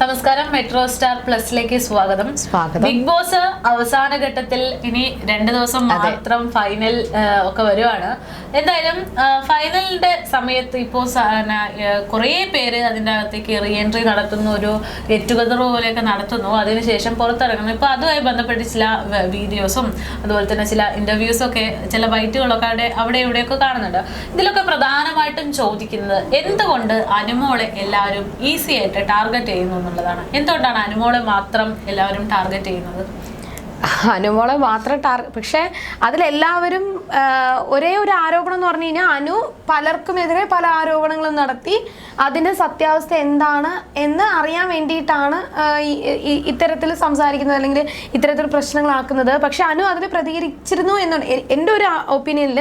നമസ്കാരം metro star പ്ലസിലേക്ക് സ്വാഗതം. സ്വാഗതം. ബിഗ് ബോസ് അവസാന ഘട്ടത്തിൽ ഇനി രണ്ട് ദിവസം മാത്രം ഫൈനൽ ഒക്കെ വരുവാണ്. എന്തായാലും ഫൈനലിന്റെ സമയത്ത് ഇപ്പോ കുറേ പേര് അതിന്റെ അകത്തേക്ക് റീ എൻട്രി നടത്തുന്നു ഒരു ഗെറ്റ് ടുഗദർ പോലെയൊക്കെ നടത്തുന്നു. അതിനുശേഷം പുറത്തിറങ്ങുന്നു. ഇപ്പൊ അതുമായി ബന്ധപ്പെട്ട് ചില വീഡിയോസും അതുപോലെ തന്നെ ചില ഇന്റർവ്യൂസും ഒക്കെ ചില ബൈറ്റുകളൊക്കെ അവിടെ അവിടെ ഇവിടെയൊക്കെ കാണുന്നുണ്ട്. ഇതിലൊക്കെ പ്രധാനമായിട്ടും ചോദിക്കുന്നത് എന്തുകൊണ്ട് അനുമോളെ എല്ലാവരും ഈസി ആയിട്ട് ടാർഗറ്റ് ചെയ്യുന്നു എന്നുള്ളതാണ്. എന്തുകൊണ്ടാണ് അനുമോളെ മാത്രം എല്ലാവരും ടാർഗറ്റ് ചെയ്യുന്നത്? അനുമോളെ മാത്രം ടാർ പക്ഷെ അതിലെല്ലാവരും ഒരേ ഒരു ആരോപണം എന്ന് പറഞ്ഞു കഴിഞ്ഞാൽ അനു പലർക്കുമെതിരെ പല ആരോപണങ്ങളും നടത്തി അതിന്റെ സത്യാവസ്ഥ എന്താണ് എന്ന് അറിയാൻ വേണ്ടിയിട്ടാണ് ഇത്തരത്തിൽ സംസാരിക്കുന്നത് അല്ലെങ്കിൽ ഇത്തരത്തിൽ പ്രശ്നങ്ങളാക്കുന്നത്. പക്ഷെ അനു അതിൽ പ്രതികരിച്ചിരുന്നു എന്നാണ് എന്റെ ഒരു ഒപ്പീനിയനിൽ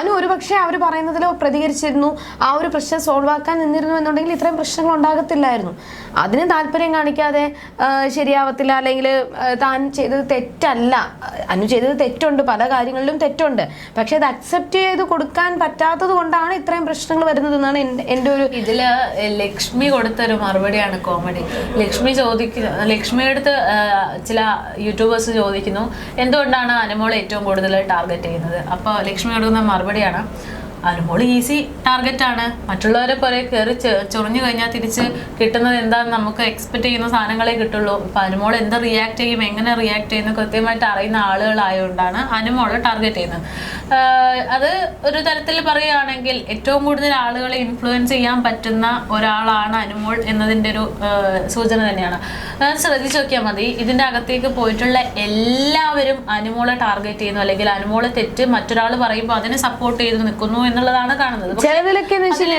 അനു ഒരു പക്ഷേ അവർ പറയുന്നതിൽ പ്രതികരിച്ചിരുന്നു ആ ഒരു പ്രശ്നം സോൾവ് ആക്കാൻ നിന്നിരുന്നു എന്നുണ്ടെങ്കിൽ ഇത്രയും പ്രശ്നങ്ങൾ ഉണ്ടാകത്തില്ലായിരുന്നു. അതിന് താല്പര്യം കാണിക്കാതെ ശരിയാവത്തില്ല അല്ലെങ്കിൽ താൻ ചെയ്തത് തെറ്റല്ല. അനു ചെയ്തത് തെറ്റുണ്ട്. പല കാര്യങ്ങളിലും തെറ്റുണ്ട്. പക്ഷെ അത് അക്സെപ്റ്റ് ചെയ്ത് കൊടുക്കാൻ പറ്റാത്തത് കൊണ്ടാണ് ഇത്രയും പ്രശ്നങ്ങൾ വരുന്നത് എന്നാണ് എന്റെ- ഒരു ഇതിൽ ലക്ഷ്മി കൊടുത്തൊരു മറുപടിയാണ് കോമഡി ലക്ഷ്മി ചോദിക്കുന്ന ലക്ഷ്മിയുടെ അടുത്ത് ചില യൂട്യൂബേഴ്സ് ചോദിക്കുന്നു എന്തുകൊണ്ടാണ് അനുമോളെ ഏറ്റവും കൂടുതൽ ടാർഗറ്റ് ചെയ്യുന്നത്? അപ്പോൾ ലക്ഷ്മി കൊടുക്കുന്ന മറുപടിയാണ് അനുമോൾ ഈസി ആണ്. മറ്റുള്ളവരെ പോലെ കയറി ചൊറിഞ്ഞു കഴിഞ്ഞാൽ തിരിച്ച് കിട്ടുന്നത് എന്താണെന്ന് നമുക്ക് എക്സ്പെക്ട് ചെയ്യുന്ന സാധനങ്ങളെ കിട്ടുള്ളൂ. ഇപ്പൊ അനുമോൾ എന്ത് റിയാക്ട് ചെയ്യും എങ്ങനെ റിയാക്ട് ചെയ്യുന്നു കൃത്യമായിട്ട് അറിയുന്ന ആളുകളായതുകൊണ്ടാണ് അനുമോൾ ടാർഗറ്റ് ചെയ്യുന്നത്. അത് ഒരു തരത്തിൽ പറയുകയാണെങ്കിൽ ഏറ്റവും കൂടുതൽ ആളുകളെ ഇൻഫ്ലുവൻസ് ചെയ്യാൻ പറ്റുന്ന ഒരാളാണ് അനുമോൾ എന്നതിന്റെ ഒരു സൂചന തന്നെയാണ്. ശ്രദ്ധിച്ചു നോക്കിയാൽ മതി. ഇതിന്റെ അകത്തേക്ക് പോയിട്ടുള്ള എല്ലാവരും അനുമോളെ ടാർഗറ്റ് ചെയ്യുന്നു. അല്ലെങ്കിൽ അനുമോളെ തെറ്റ് മറ്റൊരാൾ പറയുമ്പോൾ അതിനെ സപ്പോർട്ട് ചെയ്ത് നിൽക്കുന്നു എന്നുള്ളതാണ് കാണുന്നത്. ചിലതിലൊക്കെ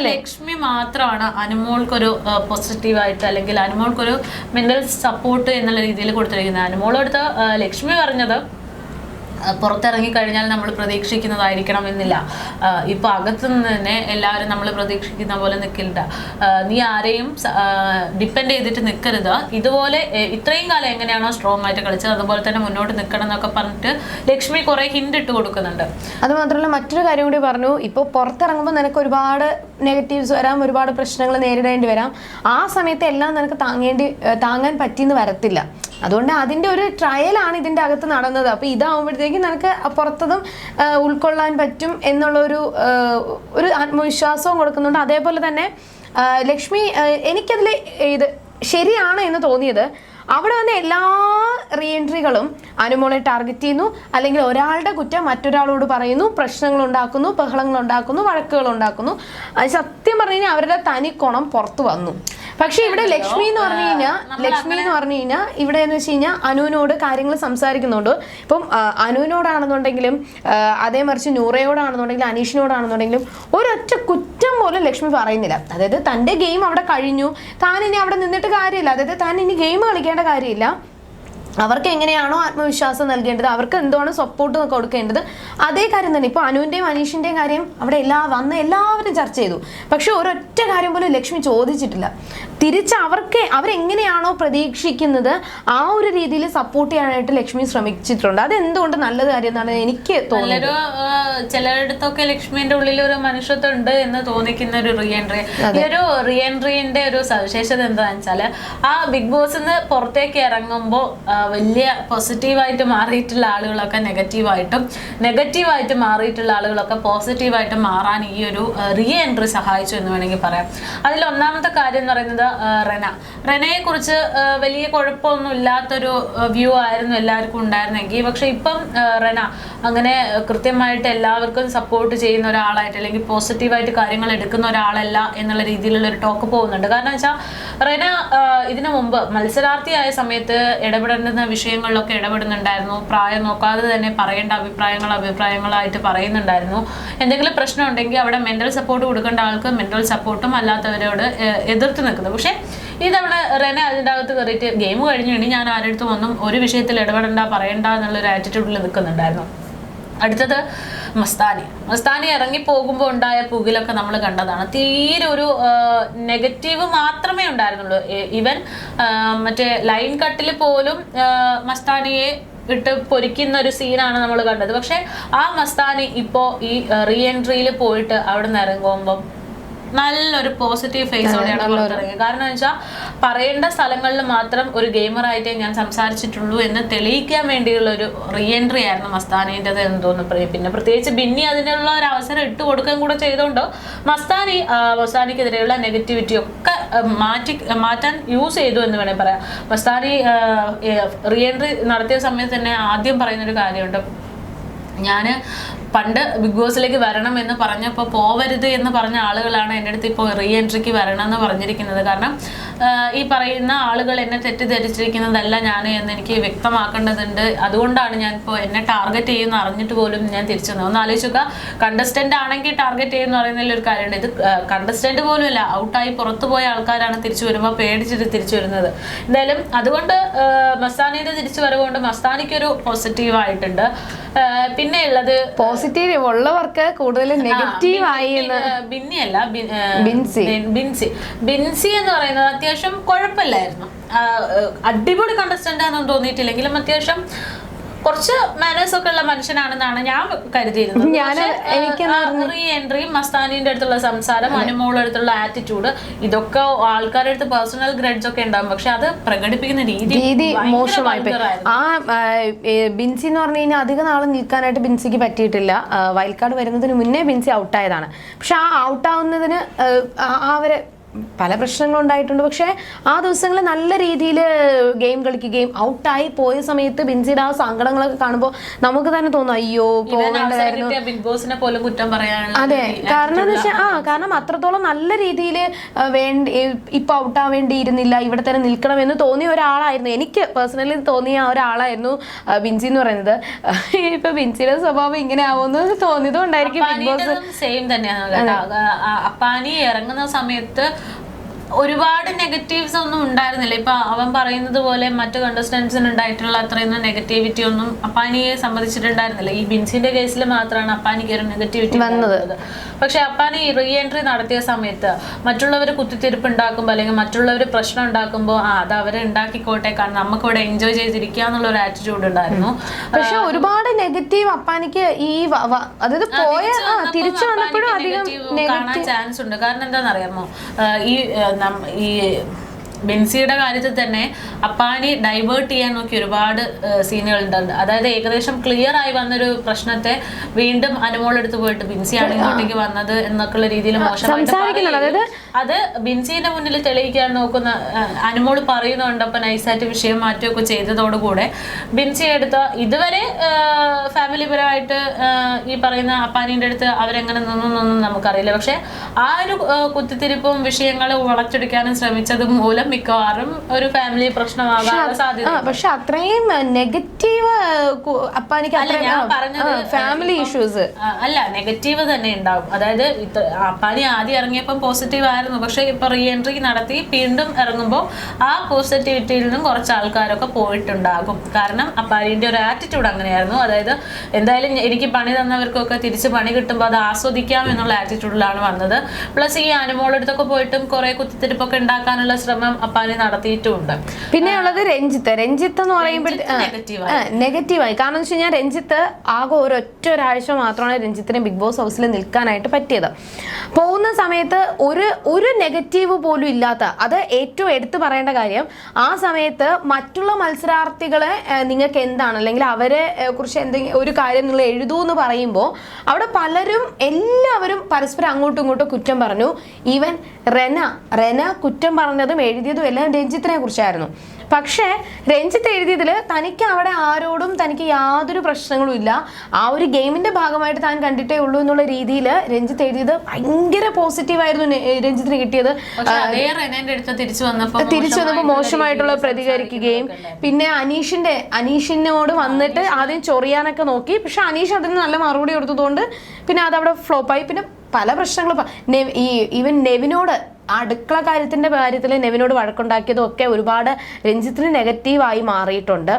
ലക്ഷ്മി മാത്രമാണ് അനുമോൾക്കൊരു പോസിറ്റീവായിട്ട് അല്ലെങ്കിൽ അനുമോൾക്കൊരു മെന്റൽ സപ്പോർട്ട് എന്നുള്ള രീതിയിൽ കൊടുത്തിരിക്കുന്നത്. അനുമോളെടുത്ത് ലക്ഷ്മി പറഞ്ഞത് പുറത്തിറങ്ങി കഴിഞ്ഞാൽ നമ്മൾ പ്രതീക്ഷിക്കുന്നതായിരിക്കണം എന്നില്ല. ഇപ്പൊ അകത്തു നിന്ന് തന്നെ എല്ലാവരും നമ്മൾ പ്രതീക്ഷിക്കുന്ന പോലെ നിൽക്കില്ല. നീ ആരെയും ഡിപ്പെൻഡ് ചെയ്തിട്ട് നിൽക്കരുത്. ഇതുപോലെ ഇത്രയും കാലം എങ്ങനെയാണോ സ്ട്രോങ് ആയിട്ട് കളിച്ചത് അതുപോലെ തന്നെ മുന്നോട്ട് നിൽക്കണം എന്നൊക്കെ പറഞ്ഞിട്ട് ലക്ഷ്മി കുറെ ഹിന്റ് ഇട്ട് കൊടുക്കുന്നുണ്ട്. അത് മാത്രമല്ല മറ്റൊരു കാര്യം കൂടി പറഞ്ഞു. ഇപ്പോൾ പുറത്തിറങ്ങുമ്പോൾ നിനക്ക് ഒരുപാട് നെഗറ്റീവ്സ് വരാം ഒരുപാട് പ്രശ്നങ്ങൾ നേരിടേണ്ടി വരാം. ആ സമയത്ത് എല്ലാം നിനക്ക് താങ്ങേണ്ടി താങ്ങാൻ പറ്റിയെന്ന് വരത്തില്ല. അതുകൊണ്ട് അതിന്റെ ഒരു ട്രയലാണ് ഇതിന്റെ അകത്ത് നടന്നത്. അപ്പോൾ ഇതാവുമ്പോഴത്തേക്കും നിനക്ക് പുറത്തതും ഉൾക്കൊള്ളാൻ പറ്റും എന്നുള്ളൊരു ഒരു ആത്മവിശ്വാസവും കൊടുക്കുന്നുണ്ട്. അതേപോലെ തന്നെ ലക്ഷ്മി എനിക്കതിൽ ഇത് ശരിയാണ് എന്ന് തോന്നിയത്. അവിടെ വന്ന എല്ലാ റീഎൻട്രികളും അനുമോളെ ടാർഗറ്റ് ചെയ്യുന്നു. അല്ലെങ്കിൽ ഒരാളുടെ കുറ്റം മറ്റൊരാളോട് പറയുന്നു. പ്രശ്നങ്ങൾ ഉണ്ടാക്കുന്നു ബഹളങ്ങൾ ഉണ്ടാക്കുന്നു വഴക്കുകൾ ഉണ്ടാക്കുന്നു. സത്യം പറഞ്ഞു കഴിഞ്ഞാൽ അവരുടെ തനിക്കോണം കുണം പുറത്തു വന്നു. പക്ഷെ ഇവിടെ ലക്ഷ്മി എന്ന് പറഞ്ഞു കഴിഞ്ഞാൽ ലക്ഷ്മി എന്ന് പറഞ്ഞു കഴിഞ്ഞാൽ ഇവിടെ എന്ന് വെച്ച് കഴിഞ്ഞാൽ അനുവിനോട് കാര്യങ്ങൾ സംസാരിക്കുന്നുണ്ട്. ഇപ്പം അനുവിനോടാണെന്നുണ്ടെങ്കിലും അതേ മറിച്ച് നൂറയോടാണെന്നുണ്ടെങ്കിലും അനീഷിനോടാണെന്നുണ്ടെങ്കിലും ഒരൊറ്റ കുറ്റം പോലും ലക്ഷ്മി പറയുന്നില്ല. അതായത് തന്റെ ഗെയിം അവിടെ കഴിഞ്ഞു. താൻ ഇനി അവിടെ നിന്നിട്ട് കാര്യമില്ല. അതായത് താൻ ഇനി ഗെയിം കളിക്കേണ്ട കാര്യമില്ല. അവർക്ക് എങ്ങനെയാണോ ആത്മവിശ്വാസം നൽകേണ്ടത് അവർക്ക് എന്താണ് സപ്പോർട്ട് കൊടുക്കേണ്ടത് അതേ കാര്യം തന്നെ ഇപ്പോൾ അനുവിന്റെയും അനീഷിന്റെയും കാര്യം അവിടെ എല്ലാ വന്ന എല്ലാവരും ചർച്ച ചെയ്തു. പക്ഷെ ഒരൊറ്റ കാര്യം പോലും ലക്ഷ്മി ചോദിച്ചിട്ടില്ല. തിരിച്ച് അവർക്ക് അവരെങ്ങനെയാണോ പ്രതീക്ഷിക്കുന്നത് ആ ഒരു രീതിയിൽ സപ്പോർട്ട് ചെയ്യാനായിട്ട് ലക്ഷ്മി ശ്രമിച്ചിട്ടുണ്ട്. അത് എന്തുകൊണ്ട് നല്ലത് കാര്യം എന്നാണ് എനിക്ക് തോന്നുന്നത്. ചിലയിടത്തൊക്കെ ലക്ഷ്മിന്റെ ഉള്ളിൽ ഒരു മനുഷ്യത്വം ഉണ്ട് എന്ന് തോന്നിക്കുന്ന ഒരു റീഎൻട്രി ഈ ഒരു റീ എൻട്രീന്റെ ഒരു സവിശേഷത എന്താണെന്ന് വെച്ചാൽ ആ ബിഗ് ബോസ് പുറത്തേക്ക് ഇറങ്ങുമ്പോൾ വലിയ പോസിറ്റീവായിട്ട് മാറിയിട്ടുള്ള ആളുകളൊക്കെ നെഗറ്റീവായിട്ടും നെഗറ്റീവായിട്ട് മാറിയിട്ടുള്ള ആളുകളൊക്കെ പോസിറ്റീവായിട്ട് മാറാൻ ഈ ഒരു റീ എൻട്രി സഹായിച്ചു എന്ന് വേണമെങ്കിൽ പറയാം. അതിൽ ഒന്നാമത്തെ കാര്യം എന്ന് പറയുന്നത് റെന. റെനയെ കുറിച്ച് വലിയ കുഴപ്പമൊന്നും ഇല്ലാത്തൊരു വ്യൂ ആയിരുന്നു എല്ലാവർക്കും ഉണ്ടായിരുന്നെങ്കിൽ പക്ഷെ ഇപ്പം റെന അങ്ങനെ കൃത്യമായിട്ട് എല്ലാവർക്കും സപ്പോർട്ട് ചെയ്യുന്ന ഒരാളായിട്ട് അല്ലെങ്കിൽ പോസിറ്റീവായിട്ട് കാര്യങ്ങൾ എടുക്കുന്ന ഒരാളല്ല എന്നുള്ള രീതിയിലുള്ള ഒരു ടോക്ക് പോകുന്നുണ്ട്. കാരണം വെച്ചാൽ റെന ഇതിനു മുമ്പ് മത്സരാർത്ഥിയായ സമയത്ത് ഇടപെടേണ്ടുന്ന വിഷയങ്ങളിലൊക്കെ ഇടപെടുന്നുണ്ടായിരുന്നു. പ്രായം നോക്കാതെ തന്നെ പറയേണ്ട അഭിപ്രായങ്ങൾ അഭിപ്രായങ്ങളായിട്ട് പറയുന്നുണ്ടായിരുന്നു. എന്തെങ്കിലും പ്രശ്നം ഉണ്ടെങ്കിൽ അവിടെ മെന്റൽ സപ്പോർട്ട് കൊടുക്കേണ്ട ആൾക്ക് മെന്റൽ സപ്പോർട്ടും അല്ലാത്തവരോട് എതിർത്ത് നിൽക്കുന്നത് പക്ഷേ ഇതവണ റെന അതിന്റെ അകത്ത് കയറിയിട്ട് ഗെയിം കഴിഞ്ഞു കഴിഞ്ഞ് ഞാൻ ആരുടെ ഒന്നും ഒരു വിഷയത്തിൽ ഇടപെടണ്ട പറയണ്ട എന്നുള്ളൊരു ആറ്റിറ്റ്യൂഡിൽ നിൽക്കുന്നുണ്ടായിരുന്നു. അടുത്തത് മസ്താനി. മസ്താനി ഇറങ്ങി പോകുമ്പോൾ ഉണ്ടായ പുകിലൊക്കെ നമ്മൾ കണ്ടതാണ്. തീരെ ഒരു നെഗറ്റീവ് മാത്രമേ ഉണ്ടായിരുന്നുള്ളൂ. ഈവൻ മറ്റേ ലൈൻ കട്ടിൽ പോലും മസ്താനിയെ ഇട്ട് പൊരിക്കുന്ന ഒരു സീനാണ് നമ്മൾ കണ്ടത്. പക്ഷെ ആ മസ്താനി ഇപ്പോൾ ഈ റീ എൻട്രിയിൽ പോയിട്ട് അവിടെ നിന്ന് ഇറങ്ങുമ്പം നല്ലൊരു പോസിറ്റീവ് ഫേസോടെയാണ് പുറത്തിറങ്ങിയത്. കാരണം വെച്ചാൽ പറയേണ്ട സ്ഥലങ്ങളിൽ മാത്രം ഒരു ഗെയിമറായിട്ടേ ഞാൻ സംസാരിച്ചിട്ടുള്ളൂ എന്ന് തെളിയിക്കാൻ വേണ്ടിയുള്ള ഒരു റീ എൻട്രി ആയിരുന്നു മസ്താനിന്റെത് എന്ന് തോന്നുന്നു പിന്നെ പ്രത്യേകിച്ച് ബിന്നി അതിനുള്ള ഒരു അവസരം ഇട്ട് കൊടുക്കുകയും കൂടെ ചെയ്തുകൊണ്ട് മസ്താനി മസ്താനിക്കെതിരെയുള്ള നെഗറ്റിവിറ്റി ഒക്കെ മാറ്റി മാറ്റാൻ യൂസ് ചെയ്തു എന്ന് വേണേൽ പറയാം. മസ്താനി റീ എൻട്രി നടത്തിയ സമയത്ത് തന്നെ ആദ്യം പറയുന്നൊരു കാര്യമുണ്ട്. ഞാൻ പണ്ട് ബിഗ് ബോസിലേക്ക് വരണം എന്ന് പറഞ്ഞപ്പോൾ പോവരുത് എന്ന് പറഞ്ഞ ആളുകളാണ് എന്റെ അടുത്ത് ഇപ്പോൾ റീ എൻട്രിക്ക് വരണം എന്ന് പറഞ്ഞിരിക്കുന്നത്. കാരണം ഈ പറയുന്ന ആളുകൾ എന്നെ തെറ്റിദ്ധരിച്ചിരിക്കുന്നതല്ല ഞാൻ എന്ന് എനിക്ക് വ്യക്തമാക്കേണ്ടതുണ്ട്. അതുകൊണ്ടാണ് ഞാൻ ഇപ്പോൾ എന്നെ ടാർഗറ്റ് ചെയ്യുന്ന അറിഞ്ഞിട്ട് പോലും ഞാൻ തിരിച്ചു വന്നത്. ഒന്ന് ആലോചിക്കുക കണ്ടസ്റ്റന്റ് ആണെങ്കിൽ ടാർഗറ്റ് ചെയ്യുന്ന പറയുന്നതിൽ ഒരു കാര്യമുണ്ട്. ഇത് കണ്ടസ്റ്റന്റ് പോലും അല്ല ഔട്ടായി പുറത്തു പോയ ആൾക്കാരാണ് തിരിച്ചു വരുമ്പോൾ പേടിച്ചിട്ട് തിരിച്ചു വരുന്നത്. എന്തായാലും അതുകൊണ്ട് മസ്താനിയുടെ തിരിച്ചു വരവുകൊണ്ട് മസ്താനിക്കൊരു പോസിറ്റീവ് ആയിട്ടുണ്ട്. പിന്നെ ഉള്ളത് പോസിറ്റീവ് ഉള്ളവർക്ക് കൂടുതൽ നെഗറ്റീവ് ആയി ബിന്നിയല്ല ബിൻസി. ബിൻസി. ബിൻസി എന്ന് പറയുന്നത് അത്യാവശ്യം കുഴപ്പമില്ലായിരുന്നു. ആ, അടിപൊളി കണ്ടസ്റ്റന്റ് ആണെന്ന് തോന്നിയിട്ടില്ലെങ്കിലും അത്യാവശ്യം കുറച്ച് മാനേഴ്സ് ഒക്കെ ഉള്ള മനുഷ്യനാണെന്നാണ് ഞാൻ കരുതിയിരുന്നത്. റീ എൻട്രി മസ്താനിന്റെ അടുത്തുള്ള സംസാരം അനുമോളുടെ അടുത്തുള്ള ആറ്റിറ്റ്യൂഡ് ഇതൊക്കെ ആൾക്കാരുടെ അടുത്ത് പേഴ്സണൽ ഗ്രഡ്സ് ഒക്കെ ഉണ്ടാവും. പക്ഷെ അത് പ്രകടിപ്പിക്കുന്ന രീതി മോശമായി. ആ ബിൻസി എന്ന് പറഞ്ഞു കഴിഞ്ഞാൽ അധിക നാൾ നിൽക്കാനായിട്ട് ബിൻസിക്ക് പറ്റിയിട്ടില്ല. വയൽക്കാട് വൈൽഡ് കാർഡ് വരുന്നതിന് മുന്നേ ബിൻസി ഔട്ടായതാണ് പക്ഷെ ആ ഔട്ടാവുന്നതിന് അവരെ പല പ്രശ്നങ്ങളും ഉണ്ടായിട്ടുണ്ട്. പക്ഷേ ആ ദിവസങ്ങളിൽ നല്ല രീതിയിൽ ഗെയിം കളിക്കുകയും ഔട്ടായി പോയ സമയത്ത് ബിൻസിയുടെ ആ സങ്കടങ്ങളൊക്കെ കാണുമ്പോൾ നമുക്ക് തന്നെ തോന്നും അയ്യോ പോകേണ്ടതായിരുന്നു അതെ കാരണം എന്ന് വെച്ചാൽ ആ കാരണം അത്രത്തോളം നല്ല രീതിയിൽ വേണ്ടി ഇപ്പൊ ഔട്ടാൻ വേണ്ടിയിരുന്നില്ല ഇവിടെ തന്നെ നിൽക്കണം എന്ന് തോന്നിയ ഒരാളായിരുന്നു. എനിക്ക് പേഴ്സണലി തോന്നിയ ഒരാളായിരുന്നു ബിൻസി എന്ന് പറയുന്നത്. ഇപ്പൊ ബിൻസിയുടെ സ്വഭാവം ഇങ്ങനെ ആവുമെന്ന് തോന്നിയതുകൊണ്ടായിരിക്കും ബിഗ് ബോസ്. സെയിം തന്നെയാണ് അപ്പാനി ഇറങ്ങുന്ന സമയത്ത് ഒരുപാട് നെഗറ്റീവ്സ് ഒന്നും ഉണ്ടായിരുന്നില്ല. ഇപ്പൊ അവൻ പറയുന്നത് പോലെ മറ്റു കണ്ടസ്റ്റൻസിന് ഉണ്ടായിട്ടുള്ള അത്രയൊന്നും നെഗറ്റിവിറ്റി ഒന്നും അപ്പാനിയെ സംബന്ധിച്ചിട്ടുണ്ടായിരുന്നില്ല. ഈ ബിൻസിന്റെ കേസിൽ മാത്രമാണ് അപ്പാനിക്ക് ഒരു നെഗറ്റിവിറ്റി വന്നത്. പക്ഷെ അപ്പാനി റീ എൻട്രി നടത്തിയ സമയത്ത് മറ്റുള്ളവർ കുത്തിത്തിരിപ്പ് ഉണ്ടാക്കുമ്പോൾ അല്ലെങ്കിൽ മറ്റുള്ളവർ പ്രശ്നം ഉണ്ടാക്കുമ്പോൾ ആ അത് അവരെ ഉണ്ടാക്കിക്കോട്ടെ. കാരണം നമുക്ക് ഇവിടെ എൻജോയ് ചെയ്തിരിക്കുക എന്നുള്ള ഒരു ആറ്റിറ്റ്യൂഡ് ഉണ്ടായിരുന്നു. പക്ഷെ ഒരുപാട് നെഗറ്റീവ് അപ്പാനിക്ക് ഈ അതായത് പോയ തിരിച്ചു വന്നപ്പോഴും അധികം കാണാൻ ചാൻസ് ഉണ്ട്. കാരണം എന്താണെന്നറിയാമോ? ഈ ഈ ബെൻസിയുടെ കാര്യത്തിൽ തന്നെ അപ്പാനി ഡൈവേർട്ട് ചെയ്യാൻ നോക്കി ഒരുപാട് സീനുകൾ ഉണ്ട് അതായത് ഏകദേശം ക്ലിയർ ആയി വന്നൊരു പ്രശ്നത്തെ വീണ്ടും അനുമോളെടുത്ത് പോയിട്ട് ബിൻസിയാണ് ഇങ്ങോട്ടേക്ക് വന്നത് എന്നൊക്കെയുള്ള രീതിയിൽ മോശമായിട്ട് അത് ബിൻസിന്റെ മുന്നിൽ തെളിയിക്കാൻ നോക്കുന്ന അനുമോൾ പറയുന്നുണ്ട്. അപ്പൊ നൈസായിട്ട് വിഷയം മാറ്റുകയൊക്കെ ചെയ്തതോടുകൂടെ ബിൻസി എടുത്ത ഇതുവരെ ഫാമിലി പരമായിട്ട് ഈ പറയുന്ന അപ്പാനിന്റെ അടുത്ത് അവരെങ്ങനെ നിന്നൊന്നും നമുക്കറിയില്ല. പക്ഷെ ആ ഒരു കുത്തിത്തിരിപ്പും വിഷയങ്ങൾ വളച്ചൊടിക്കാനും ശ്രമിച്ചത് മൂലം മിക്കവാറും ഒരു ഫാമിലി പ്രശ്നമാകാനുള്ള സാധ്യത പക്ഷെ അത്രയും നെഗറ്റീവ് പറഞ്ഞത് ഫാമിലി ഇഷ്യൂസ് അല്ല നെഗറ്റീവ് തന്നെ ഉണ്ടാവും. അതായത് അപ്പാനി ആദ്യം ഇറങ്ങിയപ്പോൾ പോസിറ്റീവ് ആയിരുന്നു. പക്ഷെ ഇപ്പൊ റീ എൻട്രി നടത്തി വീണ്ടും ഇറങ്ങുമ്പോൾ ആ പോസിറ്റിവിറ്റിയിൽ നിന്നും കുറച്ച് ആൾക്കാരൊക്കെ പോയിട്ടുണ്ടാകും. കാരണം അപ്പാനിന്റെ ഒരു ആറ്റിറ്റ്യൂഡ് അങ്ങനെയായിരുന്നു. അതായത് എന്തായാലും എനിക്ക് പണി തന്നവർക്കൊക്കെ തിരിച്ച് പണി കിട്ടുമ്പോൾ അത് ആസ്വദിക്കാം എന്നുള്ള ആറ്റിറ്റ്യൂഡിലാണ് വന്നത്. പ്ലസ് ഈ അനുമോളടുത്തൊക്കെ പോയിട്ടും കുറെ കുത്തിത്തിരിപ്പൊക്കെ ഉണ്ടാക്കാനുള്ള ശ്രമം അപ്പാനി നടത്തിയിട്ടുമുണ്ട്. പിന്നെ ഉള്ളത് രഞ്ജിത്ത്. രഞ്ജിത്ത് എന്ന് പറയുമ്പോഴത്തേക്കും നെഗറ്റീവ് നെഗറ്റീവായി. കാരണം എന്ന് വെച്ച് കഴിഞ്ഞാൽ രഞ്ജിത്ത് ആകെ ഒരൊറ്റ ഒരാഴ്ച മാത്രമാണ് രഞ്ജിത്തിന് ബിഗ് ബോസ് ഹൗസിൽ നിൽക്കാനായിട്ട് പറ്റിയത്. പോകുന്ന സമയത്ത് ഒരു ഒരു നെഗറ്റീവ് പോലും ഇല്ലാത്ത അത് ഏറ്റവും എടുത്തു പറയേണ്ട കാര്യം ആ സമയത്ത് മറ്റുള്ള മത്സരാർത്ഥികളെ നിങ്ങൾക്ക് എന്താണ്? അല്ലെങ്കിൽ അവരെ കുറിച്ച് എന്തെങ്കിലും ഒരു കാര്യം നിങ്ങൾ എഴുതൂ എന്ന് പറയുമ്പോൾ അവിടെ പലരും എല്ലാവരും പരസ്പരം അങ്ങോട്ടും ഇങ്ങോട്ടും കുറ്റം പറഞ്ഞു. ഈവൻ റെന റെന കുറ്റം പറഞ്ഞതും എഴുതിയതും എല്ലാം രഞ്ജിത്തിനെ കുറിച്ചായിരുന്നു. പക്ഷേ രഞ്ജിത്ത് എഴുതിയതിൽ തനിക്ക് അവിടെ ആരോടും തനിക്ക് യാതൊരു പ്രശ്നങ്ങളും ഇല്ല. ആ ഒരു ഗെയിമിന്റെ ഭാഗമായിട്ട് താൻ കണ്ടിട്ടേ ഉള്ളൂ എന്നുള്ള രീതിയിൽ രഞ്ജിത്ത് എഴുതിയത് ഭയങ്കര പോസിറ്റീവായിരുന്നു രഞ്ജിത്തിന് കിട്ടിയത്. തിരിച്ചു വന്നപ്പോൾ മോശമായിട്ടുള്ള പ്രതികരിക്കുകയും പിന്നെ അനീഷിന്റെ അനീഷിനോട് വന്നിട്ട് ആദ്യം ചൊറിയാനൊക്കെ നോക്കി. പക്ഷെ അനീഷ് അതിന് നല്ല മറുപടി കൊടുത്തതുകൊണ്ട് പിന്നെ അതവിടെ ഫ്ലോപ്പായി പിന്നെ പല പ്രശ്നങ്ങളും ഈ ഈവൻ നെവിനോട് അടുക്കള കാര്യത്തിന്റെ കാര്യത്തിൽ നെവിനോട് വഴക്കുണ്ടാക്കിയതും ഒക്കെ ഒരുപാട് രഞ്ജിത്തിന് നെഗറ്റീവായി മാറിയിട്ടുണ്ട്.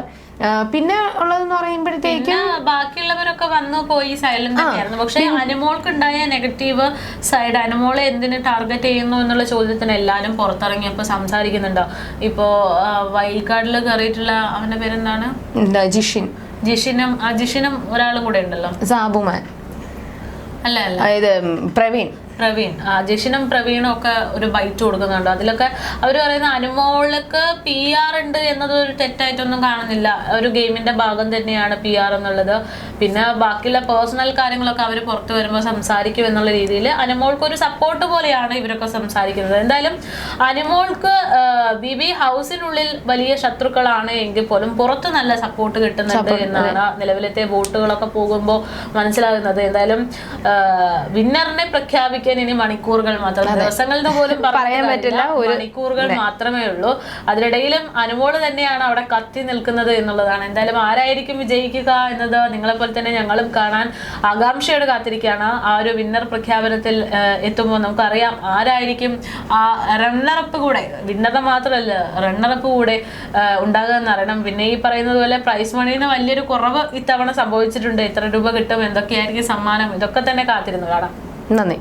പിന്നെ ഉള്ളതെന്ന് പറയുമ്പോഴത്തേക്ക് ബാക്കിയുള്ളവരൊക്കെ വന്നു പോയി സൈലന്റ് പക്ഷേ പക്ഷെ അനുമോൾക്ക് ഉണ്ടായ നെഗറ്റീവ് സൈഡ് അനുമോളെ എന്തിനു ടാർഗറ്റ് ചെയ്യുന്നു എന്നുള്ള ചോദ്യത്തിന് എല്ലാരും പുറത്തിറങ്ങിയപ്പോ സംസാരിക്കുന്നുണ്ടോ? ഇപ്പോ വൈൽഡ് കാർഡിൽ കയറിയിട്ടുള്ള അവന്റെ പേരെന്താണ്? ജിഷിൻ. ജിഷിനും അജിഷിനും ജിഷിനും ഒരാളും കൂടെ ഉണ്ടല്ലോ. സാബുമാൻ. അതായത് പ്രവീൺ. പ്രവീൺ ജഷിനും പ്രവീണും ഒക്കെ ഒരു ബൈറ്റ് കൊടുക്കുന്നുണ്ട്. അതിലൊക്കെ അവർ പറയുന്ന അനുമോൾക്ക് പി ആർ ഉണ്ട് എന്നത് ഒരു തെറ്റായിട്ടൊന്നും കാണുന്നില്ല. ഒരു ഗെയിമിന്റെ ഭാഗം തന്നെയാണ് പി ആർ എന്നുള്ളത്. പിന്നെ ബാക്കിയുള്ള പേഴ്സണൽ കാര്യങ്ങളൊക്കെ അവർ പുറത്തു വരുമ്പോൾ സംസാരിക്കും എന്നുള്ള രീതിയിൽ അനുമോൾക്ക് ഒരു സപ്പോർട്ട് പോലെയാണ് ഇവരൊക്കെ സംസാരിക്കുന്നത്. എന്തായാലും അനുമോൾക്ക് ബി ബി ഹൗസിനുള്ളിൽ വലിയ ശത്രുക്കളാണ് എങ്കിൽ പോലും പുറത്ത് നല്ല സപ്പോർട്ട് കിട്ടുന്നുണ്ട് എന്നാണ് നിലവിലത്തെ വോട്ടുകളൊക്കെ പോകുമ്പോൾ മനസ്സിലാകുന്നത്. എന്തായാലും വിന്നറിനെ പ്രഖ്യാപിക്കാൻ ഇനി മണിക്കൂറുകൾ മാത്രം. ദിവസങ്ങളിൽ പോലും പറയാൻ പറ്റില്ല. മണിക്കൂറുകൾ മാത്രമേ ഉള്ളൂ. അതിനിടയിലും അനുമോൾ തന്നെയാണ് അവിടെ കത്തി നിൽക്കുന്നത് എന്നുള്ളതാണ്. എന്തായാലും ആരായിരിക്കും വിജയിക്കുക എന്നത് നിങ്ങളെ പോലെ തന്നെ ഞങ്ങളും കാണാൻ ആകാംക്ഷയോട് കാത്തിരിക്കുകയാണ്. ആ ഒരു വിന്നർ പ്രഖ്യാപനത്തിൽ എത്തുമ്പോൾ നമുക്കറിയാം ആരായിരിക്കും ആ റണ്ണറപ്പ് കൂടെ വിന്നത മാത്രമല്ല റണ്ണറപ്പ് കൂടെ ഉണ്ടാകുക എന്നറിയണം പിന്നെ ഈ പറയുന്നത് പോലെ പ്രൈസ് മണിന്ന് വലിയൊരു കുറവ് ഇത്തവണ സംഭവിച്ചിട്ടുണ്ട്. എത്ര രൂപ കിട്ടും എന്തൊക്കെയായിരിക്കും സമ്മാനം ഇതൊക്കെ തന്നെ കാത്തിരുന്നു കാണാം. നന്ദി.